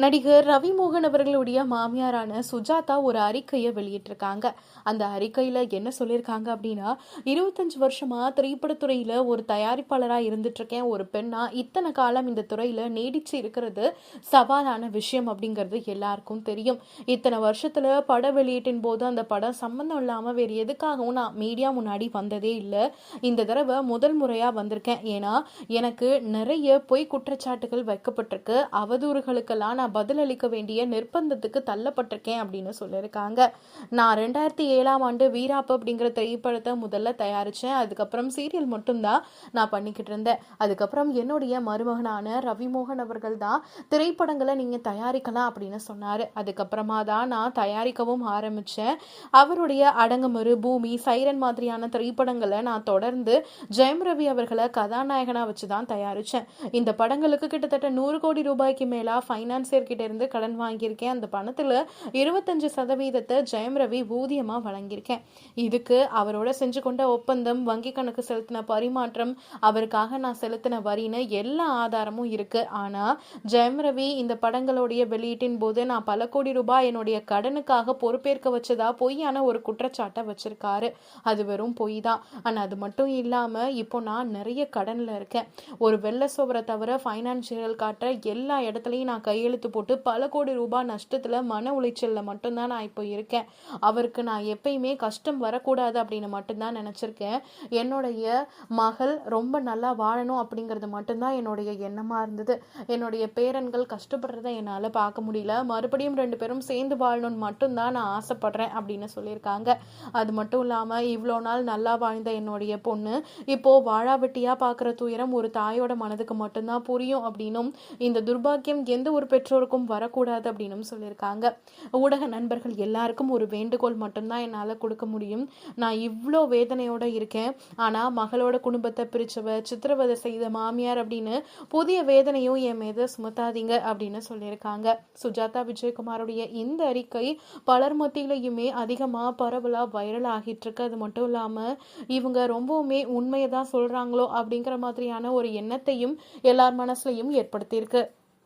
நடிகர் ரவிமோகன் அவர்களுடைய மாமியாரான சுஜாதா ஒரு அறிக்கையை வெளியிட்டிருக்காங்க. அந்த அறிக்கையில என்ன சொல்லியிருக்காங்க அப்படின்னா இருபத்தஞ்சு வருஷமா திரைப்படத்துறையில ஒரு தயாரிப்பாளரா இருந்துட்டு இருக்கேன் ஒரு பெண்ணா இத்தனை காலம் இந்த துறையில நீடிச்சு இருக்கிறது சவாலான விஷயம் அப்படிங்கிறது எல்லாருக்கும் தெரியும். இத்தனை வருஷத்துல பட வெளியீட்டின் போது அந்த படம் சம்பந்தம் இல்லாம வேறு எதுக்காகவும் நான் மீடியா முன்னாடி வந்ததே இல்லை. இந்த தடவை முதல் முறையா வந்திருக்கேன். ஏன்னா எனக்கு நிறைய பொய் குற்றச்சாட்டுகள் வைக்கப்பட்டிருக்கு. அவதூறுகளுக்கெல்லாம் நான் பதிலளிக்க வேண்டிய நிர்பந்தத்துக்கு தள்ளப்பட்டிருக்கேன் அப்படின்னு சொல்லியிருக்காங்க. நான் ரெண்டாயிரத்தி ஏழாம் ஆண்டு வீராப்பு அப்படிங்கிற திரைப்படத்தை முதல்ல தயாரித்தேன் அதுக்கப்புறம் சீரியல் மட்டும்தான் நான் பண்ணிக்கிட்டு இருந்தேன். அதுக்கப்புறம் என்னுடைய மருமகனான ரவிமோகன் அவர்கள் தான் திரைப்படங்களை நீங்கள் தயாரிக்கலாம் அப்படின்னு சொன்னார். அதுக்கப்புறமா தான் நான் தயாரிக்கவும் ஆரம்பித்தேன் அவருடைய அடங்குமறு பூமி சைரன் மாதிரியான திரைப்படங்களை நான் தொடர்ந்து ஜெயம் ரவி அவர்களை கதாநாயகனாக வச்சு தான் தயாரித்தேன் இந்த படங்களுக்கு கிட்டத்தட்ட நூறு கோடி ரூபாய்க்கு மேலாக ஃபைனான்ஸ் கிட்ட இருந்து கடன் வாங்கியிருக்கேன். அந்த பணத்துல இருபத்தஞ்சு சதவீதத்தை ஜெயம் ரவி ஊதியமா வழங்கியிருக்கேன். இதுக்கு அவரோட செஞ்சு கொண்ட ஒப்பந்தம் வங்கி கணக்கு செலுத்தின பரிமாற்றம் அவருக்காக நான் செலுத்தின வரின்னு எல்லா ஆதாரமும் இருக்கு. ஆனா ஜெயம் ரவி இந்த படங்களுடைய வெளியீட்டின் போது நான் பல கோடி ரூபாய் என்னுடைய கடனுக்காக பொறுப்பேற்க வச்சதா பொய்யான ஒரு குற்றச்சாட்டை வச்சிருக்காரு. அது வெறும் பொய் தான். ஆனா அது மட்டும் இல்லாம இப்போ நான் நிறைய கடன்ல இருக்கேன். ஒரு வெள்ள சோவரை தவிர ஃபைனான்சியல் காட்ட எல்லா இடத்துலையும் நான் கையெழுத்து போட்டு பல கோடி ரூபாய் நஷ்டத்தில் மன உளைச்சலில் மட்டும்தான் நான் இப்போ இருக்கேன். அவருக்கு நான் எப்பயுமே கஷ்டம் வரக்கூடாது அப்படின்னு மட்டும்தான் நினச்சிருக்கேன். என்னுடைய மகள் ரொம்ப நல்லா வாழணும் அப்படிங்கிறது மட்டும்தான் என்னுடைய எண்ணமாக இருந்தது. என்னுடைய பேரன்கள் கஷ்டப்படுறத என்னால் பார்க்க முடியல. மறுபடியும் ரெண்டு பேரும் சேர்ந்து வாழணும்னு மட்டும்தான் நான் ஆசைப்படுறேன் அப்படின்னு சொல்லியிருக்காங்க. அது மட்டும் இல்லாமல் இவ்வளோ நாள் நல்லா வாழ்ந்த என்னுடைய பொண்ணு இப்போ வாழாவெட்டியாக பார்க்குற துயரம் ஒரு தாயோட மனதுக்கு மட்டும்தான் புரியும் அப்படின்னும் இந்த துர்பாக்கியம் எந்த ஒரு பெற்றோர் பெற்றோருக்கும் வரக்கூடாது அப்படின்னு சொல்லியிருக்காங்க. ஊடக நண்பர்கள் எல்லாருக்கும் ஒரு வேண்டுகோள் மட்டும்தான் என்னால் கொடுக்க முடியும். நான் இவ்வளோ வேதனையோடு இருக்கேன். ஆனால் மகளோட குடும்பத்தை பிரித்தவ சித்திரவதை செய்த மாமியார் அப்படின்னு புதிய வேதனையும் என் மீது சுமத்தாதீங்க அப்படின்னு சொல்லியிருக்காங்க. சுஜாதா விஜயகுமாருடைய இந்த அறிக்கை பலர் மத்தியிலையுமே அதிகமாக பரவலாக வைரல் ஆகிட்டு இருக்கு அது மட்டும் இல்லாமல் இவங்க ரொம்பவுமே உண்மையை தான் சொல்கிறாங்களோ அப்படிங்கிற மாதிரியான ஒரு எண்ணத்தையும் எல்லார் மனசுலையும் ஏற்படுத்தியிருக்கு.